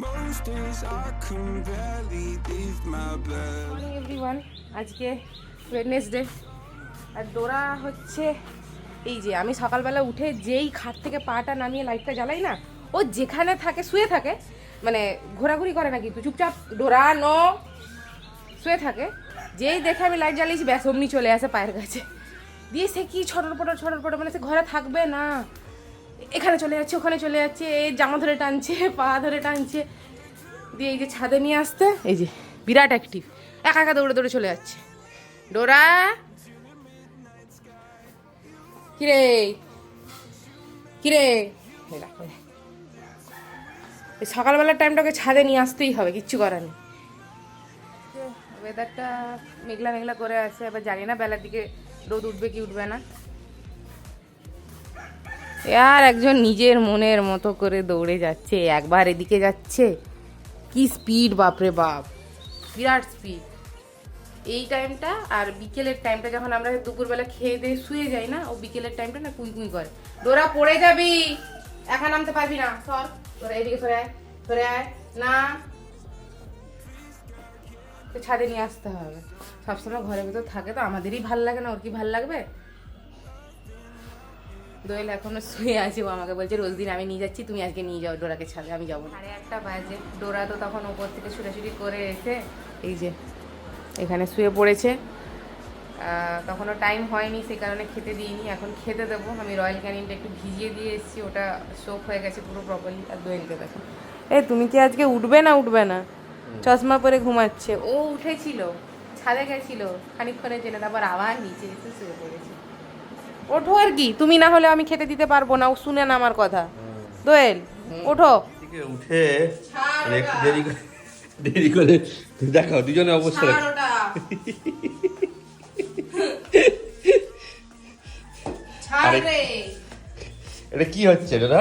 Most days I can barely leave my bed. Morning everyone আজকে Wednesday আর Dora হচ্ছে এই যে, আমি সকালবেলা উঠে যেই খাট থেকে পাটা নামিয়ে লাইটটা জ্বালাই না, ও যেখানে থাকে, শুয়ে থাকে মানে ঘোরাঘুরি করে না কিন্তু, চুপচাপ ডোরা নো, শুয়ে থাকে। যেই দেখে আমি লাইট জ্বালিয়েছি, ব্যাস, অমনি চলে আসে পায়ের কাছে। দিয়ে সে কি ছটর পটর ছটর পটর মানে সে ঘরে থাকবে না। এখানে চলে যাচ্ছে, ওখানে চলে যাচ্ছে, এই জামা ধরে টানছে, পা ধরে টানছে। দিয়ে এই যে ছাদে নিয়ে আসতে, এই যে বিরাট অ্যাক্টিভ একা একা দৌড়ে দৌড়ে চলে যাচ্ছে। ডোরা! কিরে? কিরে। এই সকালবেলার টাইমটাকে ছাদে নিয়ে আসতেই হবে, কিচ্ছু করার নেই। ওয়েদারটা মেঘলা মেঘলা করে আছে, এবার জানি না, বেলার দিকে রোদ উঠবে কি উঠবে না। আর একজন নিজের মনের মতো করে দৌড়ে যাচ্ছে, একবার এদিকে যাচ্ছে। কি স্পিড বাপরে বাপ। বিরাট স্পিড এই টাইমটা আর বিকেলের টাইমটা যখন আমরা দুপুরবেলা খেয়ে দিয়ে শুয়ে যাই না, ও বিকেলের টাইমটা না কুই কুই করে। ডোরা পড়ে যাবি। একা নামতে পারবি না। সর। তোরা এদিকে সরে আয়। সরে আয়। না। ছাদে নিয়ে আসতে হবে। সবসময় ঘরের ভিতর থাকে তো, আমাদেরই ভালো লাগে না, ওর কি ভালো লাগবে? দোয়েল এখনও শুয়ে আছে ও আমাকে বলছে রোজ দিন আমি নিয়ে যাচ্ছি তুমি আজকে নিয়ে যাও ডোরাকে ছাড়ে আমি যাব। সাড়ে আটটা বাজে। ডোরা তো তখন ওপর থেকে ছুটাছুটি করে এসে এই যে এখানে শুয়ে পড়েছে। তখনও টাইম হয়নি সে কারণে খেতে দিইনি। এখন খেতে দেবো। আমি রয়্যাল ক্যানিনটা একটু ভিজিয়ে দিয়ে এসেছি ওটা সোপ হয়ে গেছে পুরো প্রপারলি আর দোয়েলকে দেখো। এ তুমি কি আজকে উঠবে না উঠবে না? চশমা পরে ঘুমাচ্ছে। ও উঠেছিল ছাদে গেছিল খানিকক্ষণের জন্য তারপর আবার নিচে এসে শুয়ে পড়েছে। ওঠো আর কি। তুমি না হলে আমি খেতে দিতে পারব না। ও শুনে না আমার কথা। দোয়েল ওঠো। উঠে একটু দেরি করে দেরি করে দেখাও দুজনে অবস্থা দেখো। এটা কি হচ্ছে দাদা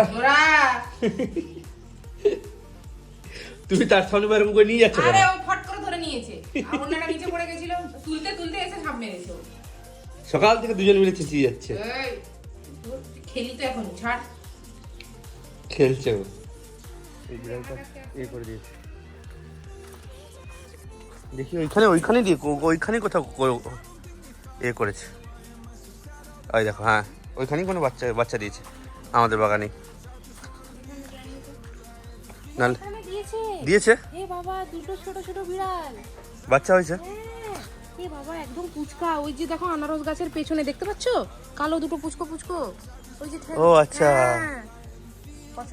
তুমি তার সামনে এরকম করে নিয়ে যাচ্ছ আরে ও ফট করে ধরে নিয়েছে। আর অন্যটা নিচে পড়ে গেছিল। তুলতে তুলতে এসে মেরেছে। সকাল থেকে দুজন মিলে চেঁচিয়ে যাচ্ছে। খেলি তো এখন ছাড়। খেলছে ও। এই করে দিয়েছে। দেখি ওইখানে ওইখানে দিয়ে কো- ওইখানে কোথাও কো- এ করেছে। ওই দেখো হ্যাঁ ওইখানেই কোনো বাচ্চা বাচ্চা দিয়েছে আমাদের বাগানে নাহলে দিয়েছে। দিয়েছে? বাবা দুটো ছোট ছোট বিড়াল। বাচ্চা হয়েছে? হ্যাঁ, এ বাবা একদম পুচকা। ওই যে দেখো আনারস গাছের পেছনে দেখতে পাচ্ছো? কালো দুটো পুচকো পুচকো। ওই যে ও, আচ্ছা। কত?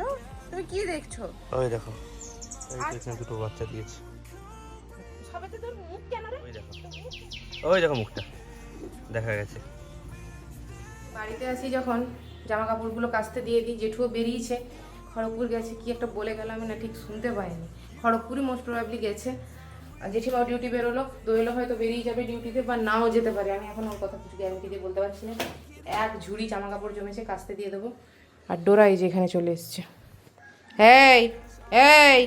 তুমি কি দেখছ? ওই দেখো। এই তো দুটো বাচ্চা দিয়েছে। সবাইতে তোর মুখ কেন রে? ওই দেখো। ওই দেখো মুখটা। দেখা গেছে। বাড়িতে আসি যখন জামা কাপড়গুলো কাচতে দিয়ে দিই জেঠুও বেরিয়েছে। খড়গপুর গেছে কি একটা বলে গেল আমি না ঠিক শুনতে পাইনি। খড়গপুরই মোস্ট প্রবাবলি গেছে। আর জেঠিমাও ডিউটি বেরোলো, দোয়েলও হয়তো বেরিয়ে যাবে ডিউটিতে বা নাও যেতে পারে। আমি এখন ওর কথা কিছু গ্যারান্টি দিয়ে বলতে পারছি না। এক ঝুড়ি জামা কাপড় জমেছে, কাস্তে দিয়ে দেবো। আর ডোরা এই যে এখানে চলে এসছে। এই এই!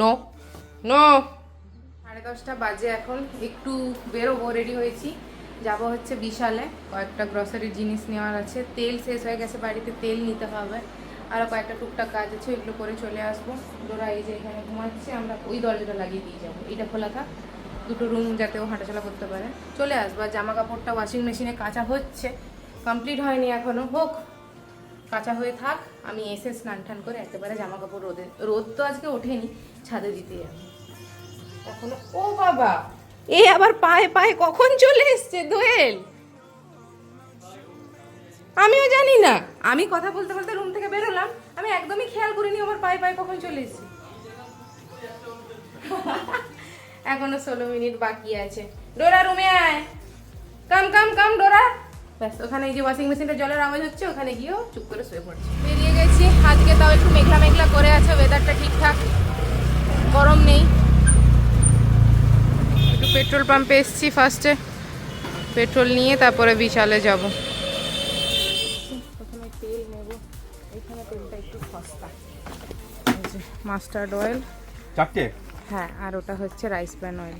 নো নো সাড়ে দশটা বাজে এখন, একটু বেরোবো রেডি হয়েছি। যাব হচ্ছে বিশালে। কয়েকটা গ্রসারির জিনিস নেওয়ার আছে। তেল শেষ হয়ে গেছে, বাড়িতে তেল নিতে হবে। আরও কয়েকটা টুকটাক কাজ আছে এগুলো করে চলে আসব। ডোরা এই যে এখানে ঘুমাচ্ছে, আমরা ওই দরজাটা লাগিয়ে দিয়ে যাব। এইটা খোলা থাক, দুটো রুম যাতে ও হাঁটাচলা করতে পারে। চলে আসব, আর জামা কাপড়টা ওয়াশিং মেশিনে কাঁচা হচ্ছে কমপ্লিট হয়নি এখনও হোক, কাঁচা হয়ে থাক, আমি এসে স্নান টান করে একেবারে জামা কাপড় রোদে, রোদ তো আজকে ওঠেনি, ছাদে দিতে যাব। এখনও ও বাবা! এ আবার পায়ে পায়ে কখন চলে এসছে দোয়েল? আমিও জানি না। আমি কথা বলতে বলতে রুম থেকে বেরোলাম। আমি একদমই খেয়াল করিনি আমার পায়ে পায়ে কখন চলে এসেছি। এখনও ষোলো মিনিট বাকি আছে। ডোরা রুমে আয়। কাম কাম কাম ডোরা। ব্যাস ওখানে এই যে ওয়াশিং মেশিনটা জলের আওয়াজ হচ্ছে ওখানে গিয়েও চুপ করে শুয়ে পড়ছে। বেরিয়ে গেছি। আজকে তাও একটু মেঘলা মেঘলা করে আছে ওয়েদারটা ঠিকঠাক। গরম নেই। একটু পেট্রোল পাম্পে এসছি ফার্স্টে পেট্রোল নিয়ে তারপরে বিশালে যাব। Mustard oil. চারটে? হ্যাঁ আর ওটা হচ্ছে রাইস ব্র্যান অয়েল।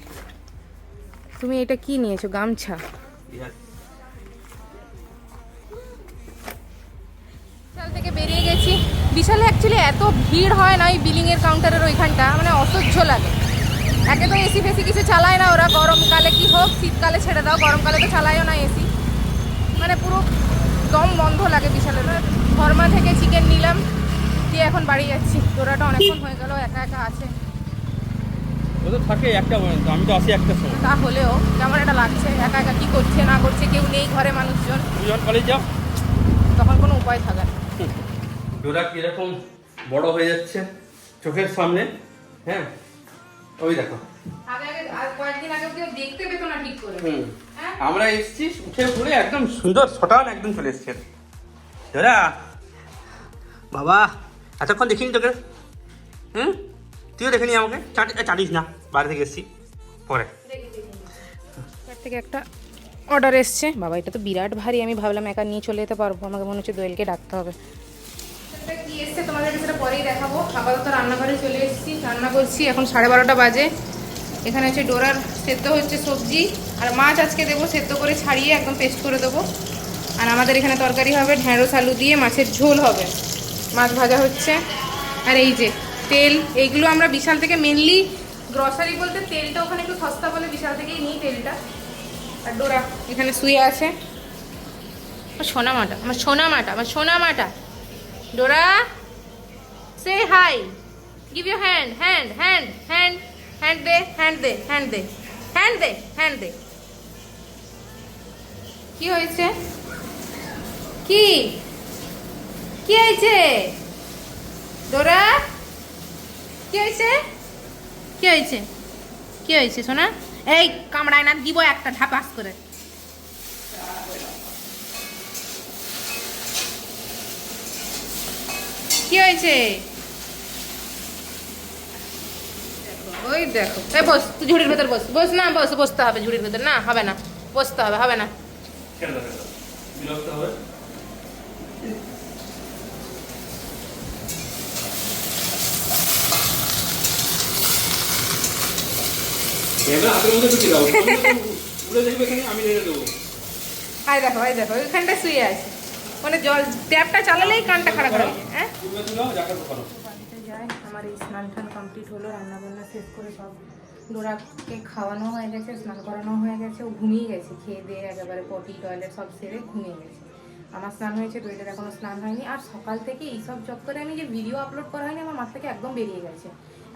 তুমি এটা কি নিয়েছো গামছা? বিশাল থেকে বেরিয়ে গেছি। বিশালে অ্যাকচুয়ালি এত ভিড় হয় না ওই বিলিংয়ের কাউন্টারের ওইখানটা মানে অসহ্য লাগে। একে তো এসি ফেসি কিছু চালায় না ওরা গরমকালে কি হোক শীতকালে ছেড়ে দাও গরমকালে তো চালায়ও না এসি। মানে পুরো দম বন্ধ লাগে বিশালের। ধর্মা থেকে চিকেন নিলাম। দিয়ে এখন বাড়ি যাচ্ছি। তোরাটা অনেকক্ষণ হয়ে গেল একা একা আছে। ও তো থাকে একটা পর্যন্ত আমি তো আসি একটা সময়। তা হলেও কেমন একটা লাগছে একা একা কী করছে না করছে কেউ নেই ঘরে মানুষজন। তুমি যখন কলেজ যাও? তখন কোনো উপায় থাকে না। ডোরা কীরকম বড় হয়ে যাচ্ছে চোখের সামনে হ্যাঁ? ওই দেখো। আগে আগে আর কয়েকদিন আগে কেউ দেখতে পেতো না ঠিক করে। হুম। হ্যাঁ? আমরা এসছি উঠে পড়ে একদম সুন্দর ছটান একদম চলে এসছে। ডোরা বাবা এতক্ষণ দেখিনি তোকে? হুম? তুইও দেখিনি আমাকে? চাটি চাটিস না বাইরে থেকে এসছি। পরে। থেকে একটা অর্ডার এসছে। বাবা এটা তো বিরাট ভারী আমি ভাবলাম একা নিয়ে চলে যেতে পারব। আমাকে মনে হচ্ছে দোয়েলকে ডাকতে হবে। কি এসছে তোমাদেরকে সেটা পরেই দেখাবো। আপাতত রান্নাঘরে চলে এসেছি রান্না করছি। এখন সাড়ে বারোটা বাজে। এখানে হচ্ছে ডোরার সেদ্ধ হচ্ছে সবজি। আর মাছ আজকে দেবো সেদ্ধ করে ছাড়িয়ে একদম পেস্ট করে দেবো। আর আমাদের এখানে তরকারি হবে ঢ্যাঁড়স আলু দিয়ে মাছের ঝোল হবে। মাছ ভাজা হচ্ছে। আর এই যে তেল, এইগুলো আমরা বিশাল থেকে মেনলি গ্রসারি বলতে তেলটা ওখানে একটু সস্তা বলে বিশাল থেকেই নিই তেলটা। আর ডোরা এখানে শুয়ে আছে। সোনা মাটা, আমার সোনা মাটা, আমার সোনা মাটা। Dora say hi give you hand hand hand hand hand they hand দে হ্যান্ড দে হ্যান্ড দে হ্যান্ড দে। কি হয়েছে? কি? কি হয়েছে? ডোরা, কি হয়েছে? কি হয়েছে? কি হয়েছে, সোনা? এই কামড়ায় না, দিব একটা ঢাপাস করে। কি হয়েছে? ওই দেখো। এই বস, তুই ঝুড়ির ভেতর বস। বস না, বস, বসতে হবে ঝুড়ির ভেতর। না, হবে না। বসতে হবে হবে না। বিরক্ত হবে মধ্যে ঢুকিয়ে দাও উড়ে দেখবে এখানে আমি রেখে দেবো আয় দেখো আয় দেখো ওইখানটা শুয়ে আছে। মানে জল ট্যাপটা চালালেই কানটা খারাপ হয়ে? হ্যাঁ যাই আমার এই স্নান টান কমপ্লিট হলো রান্না বান্না শেষ করে সব ডোরাকে খাওয়ানো হয়ে গেছে স্নান করানো হয়ে গেছে ও ঘুমিয়ে গেছে খেয়ে দিয়ে একেবারে পটি টয়লেট সব সেরে ঘুমিয়ে গেছে। আমার স্নান হয়েছে দইটার এখনও স্নান হয়নি আর সকাল থেকে এইসব চক্করে আমি যে ভিডিও আপলোড করা হয়নি আমার মাথা থেকে একদম বেরিয়ে গেছে।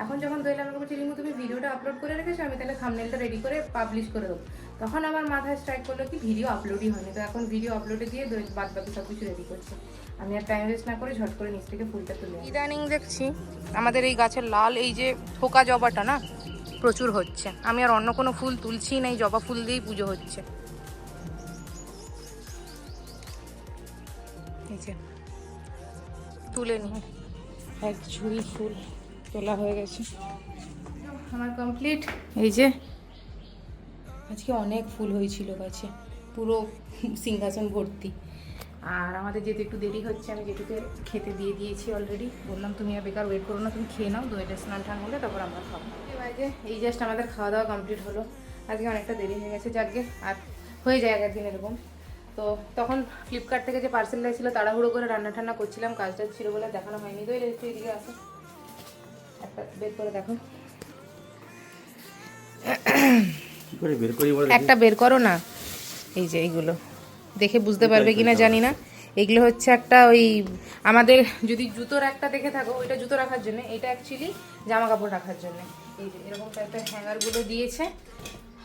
এখন যখন দইল আমাকে বলছে রিমু তুমি ভিডিওটা আপলোড করে রেখেছো আমি তাহলে থামনেলটা রেডি করে পাবলিশ করে দেবো। তখন আমার মাথায় স্ট্রাইক করল কি ভিডিও আপলোডই হয়নি। তো এখন ভিডিও আপলোডে দিয়ে দই বাদ বাকি সব কিছু রেডি করছে। আমি আর টাইম ওয়েস্ট না করে ঝট করে নিচ থেকে ফুলটা তুলে ইদানিং দেখছি আমাদের এই গাছের লাল এই যে থোকা জবাটা না প্রচুর হচ্ছে। আমি আর অন্য কোনো ফুল তুলছি না এই জবা ফুল দিয়েই পুজো হচ্ছে। এই যে তুলে নিয়ে এক ঝুড়ি ফুল। তোলা হয়ে গেছে। আমার কমপ্লিট এই যে আজকে অনেক ফুল হয়েছিল গাছে পুরো সিংহাসন ভর্তি। আর আমাদের যেহেতু একটু দেরি হচ্ছে আমি যেটুকু খেতে দিয়ে দিয়েছি অলরেডি বললাম তুমি আর বেকার ওয়েট করো না তুমি খেয়ে নাও দইটা স্নান টান হলে তারপর আমরা খাব। এই বাজে। এই জাস্ট আমাদের খাওয়া দাওয়া কমপ্লিট হলো। আজকে অনেকটা দেরি হয়ে গেছে যাকে আর হয়ে যায় এক একদিন এরকম। তো তখন ফ্লিপকার্ট থেকে যে পার্সেলটা ছিল তাড়াহুড়ো করে রান্না টান্না করছিলাম কাজটা ছিল বলে দেখানো হয়নি। তো এদিকে আসো। বের করে দেখো। বের করি একটা বের করো না। এই যে এইগুলো। দেখে বুঝতে পারবে কিনা জানি না। এগুলো হচ্ছে একটা ওই আমাদের যদি জুতোর একটা দেখে থাকো ওইটা জুতো রাখার জন্য। এটা অ্যাকচুয়ালি জামা কাপড় রাখার জন্য। এই যে এরকম টাইপের হ্যাঙ্গারগুলো দিয়েছে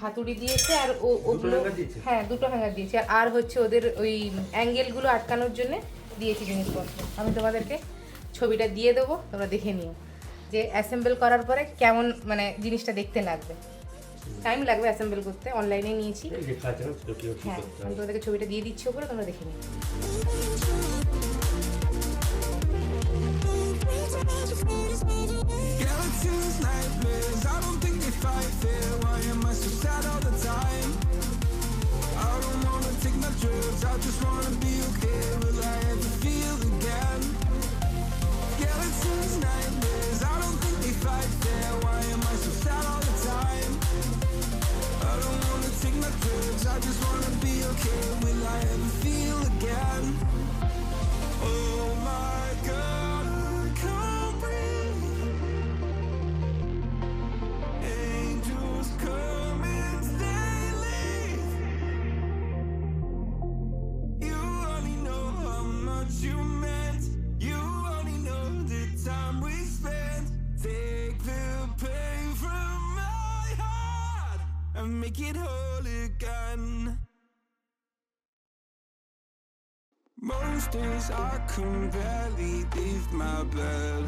হাতুড়ি দিয়েছে আর ও ওগুলো? হ্যাঁ দুটো হ্যাঙ্গার দিয়েছে। আর আর হচ্ছে ওদের ওই অ্যাঙ্গেলগুলো আটকানোর জন্য দিয়েছি জিনিসপত্র। আমি তোমাদেরকে ছবিটা দিয়ে দেবো তোমরা দেখে নিও। যে অ্যাসেম্বল করার পরে কেমন মানে জিনিসটা দেখতে লাগবে। টাইম লাগবে অ্যাসেম্বল করতে অনলাইনে নিয়েছি। হ্যাঁ? আমি তোমাদেরকে ছবিটা দিয়ে দিচ্ছি ওপরে তোমরা দেখে নিও। I just wanna be okay. Will I ever feel again? Days I can barely leave my bed.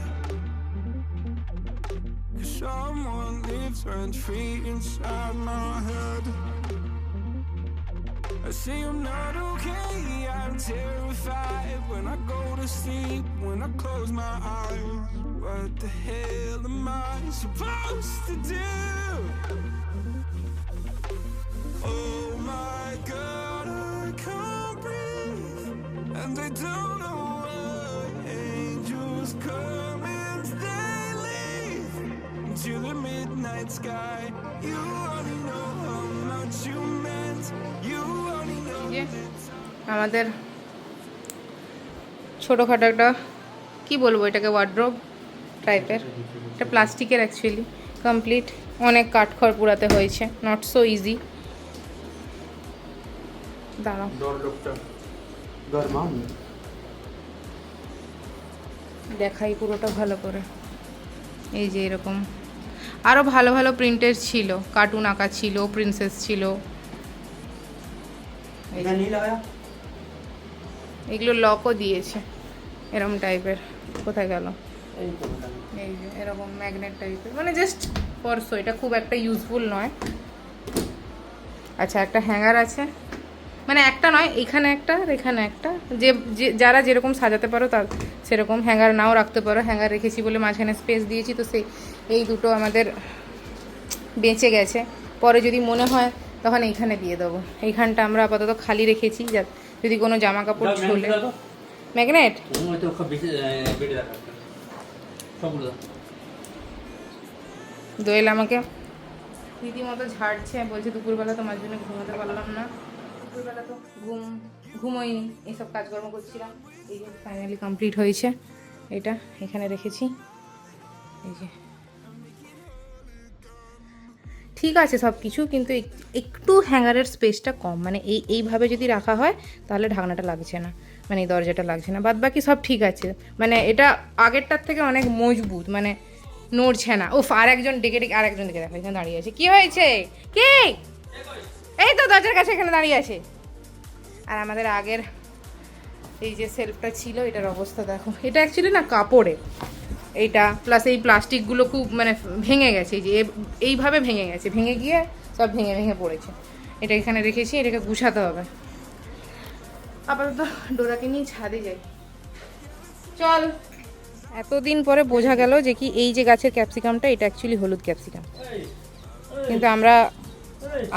Cause someone lives rent free inside my head. I say I'm not okay, I'm terrified when I go to sleep, when I close my eyes. What the hell am I supposed to do? Oh my god, I can't আমাদের ছোটোখাটো একটা কী বলব এটাকে wardrobe টাইপের এটা প্লাস্টিকের actually complete অনেক কাঠখড় পুরাতে হয়েছে। নট সো ইজি দাঁড়াও। ডর লোকটা দেখাই পুরোটা ভালো করে। এই যে এরকম। আরও ভালো ভালো প্রিন্টের ছিল। কার্টুন আঁকা ছিল প্রিন্সেস ছিল। এগুলো লকও দিয়েছে। এরকম টাইপের কোথায় গেল? এই যে এরকম ম্যাগনেট টাইপের মানে জাস্ট পরশো এটা খুব একটা ইউজফুল নয়। আচ্ছা একটা হ্যাঙ্গার আছে। মানে একটা নয় এখানে একটা আর এখানে একটা। যে যারা যেরকম সাজাতে পারো তার সেরকম হ্যাঙ্গার নাও রাখতে পারো। হ্যাঙ্গার রেখেছি বলে মাঝখানে স্পেস দিয়েছি তো সেই এই দুটো আমাদের বেঁচে গেছে। পরে যদি মনে হয় তখন এইখানে দিয়ে দেবো। এইখানটা আমরা আপাতত খালি রেখেছি যা যদি কোনো জামা কাপড় ঝোলে। ম্যাগনেট। দোয়েল আমাকে রীতিমতো ঝাড়ছে বলছে দুপুরবেলা তোমার জন্য ঘুমাতে পারলাম না। তো ঘুম ঘুমোইনি এইসব কাজকর্ম করছিলাম। এই যে ফাইনালি কমপ্লিট হয়েছে এটা, এখানে রেখেছি। এই যে। ঠিক আছে সব কিছু কিন্তু একটু হ্যাঙ্গারের স্পেসটা কম। মানে এই, এইভাবে যদি রাখা হয়, তাহলে ঢাকনাটা লাগছে না। মানে এই দরজাটা লাগছে না। বাদ বাকি সব ঠিক আছে। মানে এটা আগেরটার থেকে অনেক মজবুত। মানে নড়ছে না। উফ আর একজন ডেকে ডেকে আর একজন ডেকে দেখো, এখানে দাঁড়িয়ে আছে। কি হয়েছে? কি? এই তো দরজার কাছে এখানে দাঁড়িয়ে আছে। আর আমাদের আগের এই যে সেলফটা ছিল এটার অবস্থা দেখো। এটা অ্যাকচুয়ালি না কাপড়ে। এইটা প্লাস এই প্লাস্টিকগুলো খুব মানে ভেঙে গেছে। এই যে এইভাবে ভেঙে গেছে। ভেঙে গিয়ে সব ভেঙে ভেঙে পড়েছে। এটা এখানে রেখেছি এটাকে গুছাতে হবে। আপাতত ডোরাকে নিয়ে ছাদে যাই। চল। এতদিন পরে বোঝা গেল যে কি এই যে গাছের ক্যাপসিকামটা এটা অ্যাকচুয়ালি হলুদ ক্যাপসিকাম কিন্তু আমরা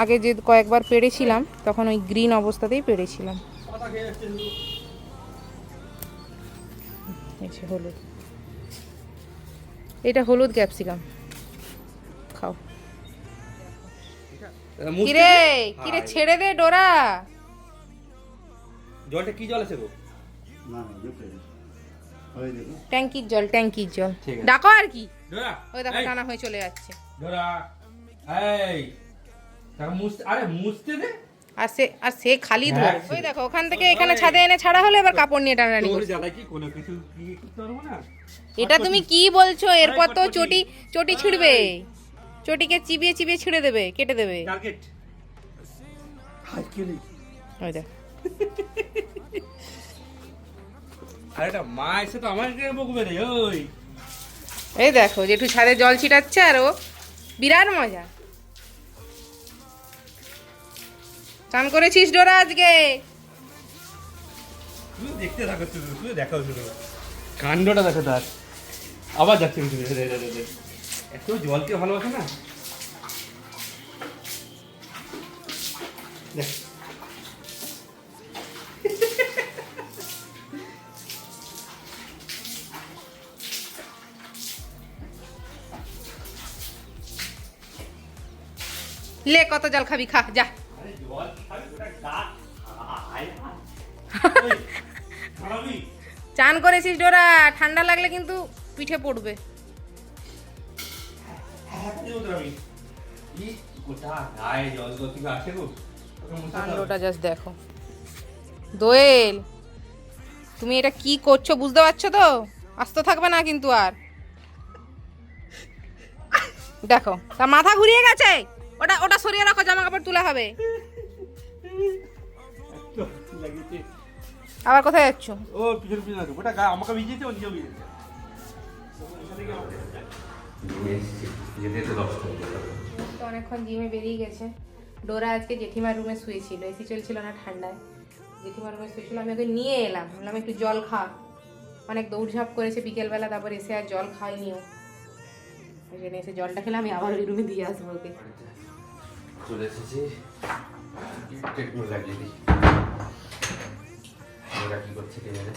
আগে যে কয়েকবার পেরেছিলাম তখন ওই গ্রিন অবস্থাতেই যে হলুদ। এটা হলুদ ক্যাপসিকাম। খাও। কিরে। কিরে ছেড়ে দে ডোরা। জলটা কি জল আছে গো? না না দেখে ওই দেখো ট্যাঙ্কির জল ট্যাঙ্কির জল। ঠিক আছে। ডাকো আর কি। ধরা ওই দেখো টানা হয়ে চলে যাচ্ছে। ধরা এই। আরে মুছতে দে। আর সে আর সে খালি ধর হ্যাঁ, ওই দেখো ওখান থেকে এখানে ছাদে এনে ছাড়া হলে এবার কাপড় নিয়ে টানাটানি তোর করছে। জ্বালায় কি? কোনো কিছু কি করতে পারব না? এটা তুমি কি বলছো? এরপর তো চটি? চটি ছিড়বে। চটিকে চিবিয়ে চিবিয়ে ছিঁড়ে দেবে কেটে দেবে। টার্গেট হাই কি নেই ওই দেখ। আরে মা এসে তো আমাকে বকবে রে ওই। এই দেখো জেঠু ছাদে জল ছিটাচ্ছে আর ও বিরাট মজা। চান করেছিস ডোরা আজকে? তুই দেখতে থাকো তুই দেখাও শুধু কাণ্ডটা দেখো তার। আবার যাচ্ছে। এত জলকে ভালোবাসে না? দেখ। লে কত জল খাবি খা যা। চান করেছিস ডোরা, ঠান্ডা লাগলে কিন্তু পিঠে পড়বে। কাণ্ডটা জাস্ট দেখো। দোয়েল, তুমি এটা কি করছ বুঝতে পারছ তো? আস্তে থাকবে না কিন্তু আর। দেখো, তার মাথা ঘুরিয়ে গেছে। ওটা ওটা সরিয়ে রাখো জামা কাপড় তুলে হবে। আবার কোথায় যাচ্ছ? ও পিছন পিছন আছে ওটা আমাকে ভিজিয়েছে ও যেতে দশটা তো অনেকক্ষণ জিমে বেরিয়ে গেছে। ডোরা আজকে জেঠিমার রুমে শুয়েছিল। এসি চলছিল না ঠান্ডায়। জেঠিমার রুমে শুয়েছিল। আমি ওকে নিয়ে এলাম। বললাম একটু জল খা। অনেক দৌড়ঝাঁপ করেছে বিকেলবেলা তারপর এসে আর জল খাইনিও ওই জন্য এসে জলটা খেলে আমি আবার ওই রুমে দিয়ে আসব ওকে। চলে এসেছি। ওরা কি করছে কে জানে?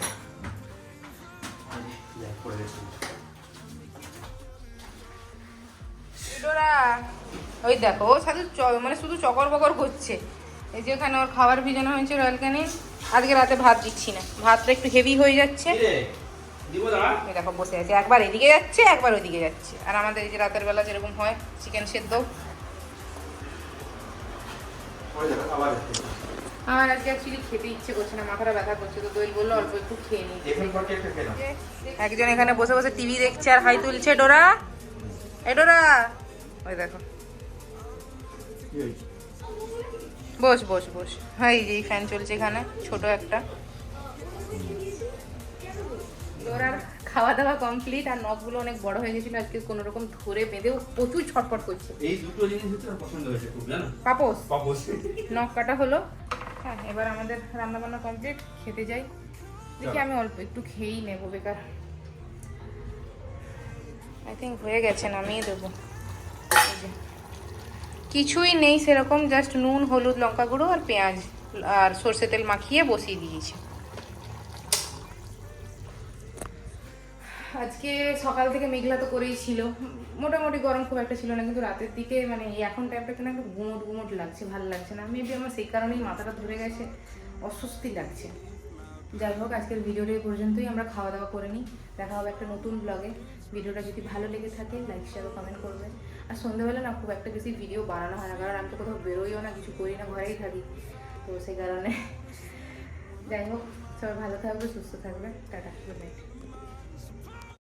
করে ওই দেখো ও শুধু চ- মানে শুধু চকর বকর করছে। এই যে ওখানে ওর খাবার ভিজানো হয়েছে রয়্যাল ক্যানে আজকে রাতে ভাত দিচ্ছি না। ভাতটা একটু হেভি হয়ে যাচ্ছে। দেখো বসে আছে। একবার এদিকে যাচ্ছে একবার ওইদিকে যাচ্ছে। আর আমাদের এই যে রাতের বেলা যেরকম হয় চিকেন সেদ্ধ। আমার আজকে অ্যাকচুয়ালি খেতে ইচ্ছে করছে না মাথাটা ব্যথা করছে তো দোয়েল বলল অল্প একটু খেয়ে নিই। এখন পর একটা খেলাম একজন এখানে বসে বসে টিভি দেখছে আর হাই তুলছে ডোরা? এ ডোরা? ওই দেখো। বস বস বস। হ্যাঁ এই যে ফ্যান চলছে এখানে ছোট একটা। ডোরার খাওয়া দাওয়া কমপ্লিট আর নখগুলো অনেক বড় হয়ে গেছিল আজকে কোনো রকম ধরে বেঁধেও প্রচুর ছটফট করছে। এই দুটো জিনিস হচ্ছে পছন্দ হয়েছে খুব জানো? পাপোস পাপোস নখ কাটা হলো। হ্যাঁ এবার আমাদের রান্নাবান্না কমপ্লিট খেতে যাই। দেখি আমি অল্প একটু খেয়েই নেব বেকার। আই থিঙ্ক হয়ে গেছে নামিয়ে দেবো। কিছুই নেই সেরকম জাস্ট নুন হলুদ লঙ্কা গুঁড়ো আর পেঁয়াজ আর সর্ষে তেল মাখিয়ে বসিয়ে দিয়েছি। আজকে সকাল থেকে মেঘলা তো করেই ছিল। মোটামুটি গরম খুব একটা ছিল না, কিন্তু রাতের দিকে মানে এখন টাইমটা কেন একটা গুমট গুমট লাগছে, ভালো লাগছে না। মেবি আমার সেই কারণেই মাথাটা ধরে গেছে, অস্বস্তি লাগছে। যাই হোক, আজকের ভিডিওটা পর্যন্তই, আমরা খাওয়া দাওয়া করে নিই। দেখা হবে একটা নতুন ব্লগে ভিডিওটা যদি ভালো লেগে থাকে লাইক শেয়ার কমেন্ট করবেন আর সন্ধ্যাবেলা না খুব একটা বেশি ভিডিও বানানো হয় না, কারণ আমি তো কোথাও বেরোইও না, কিছু করি না, ঘরেই থাকি। তো সেই কারণে, যাই হোক, সবাই ভালো থাকবে, সুস্থ থাকবে। Tata good night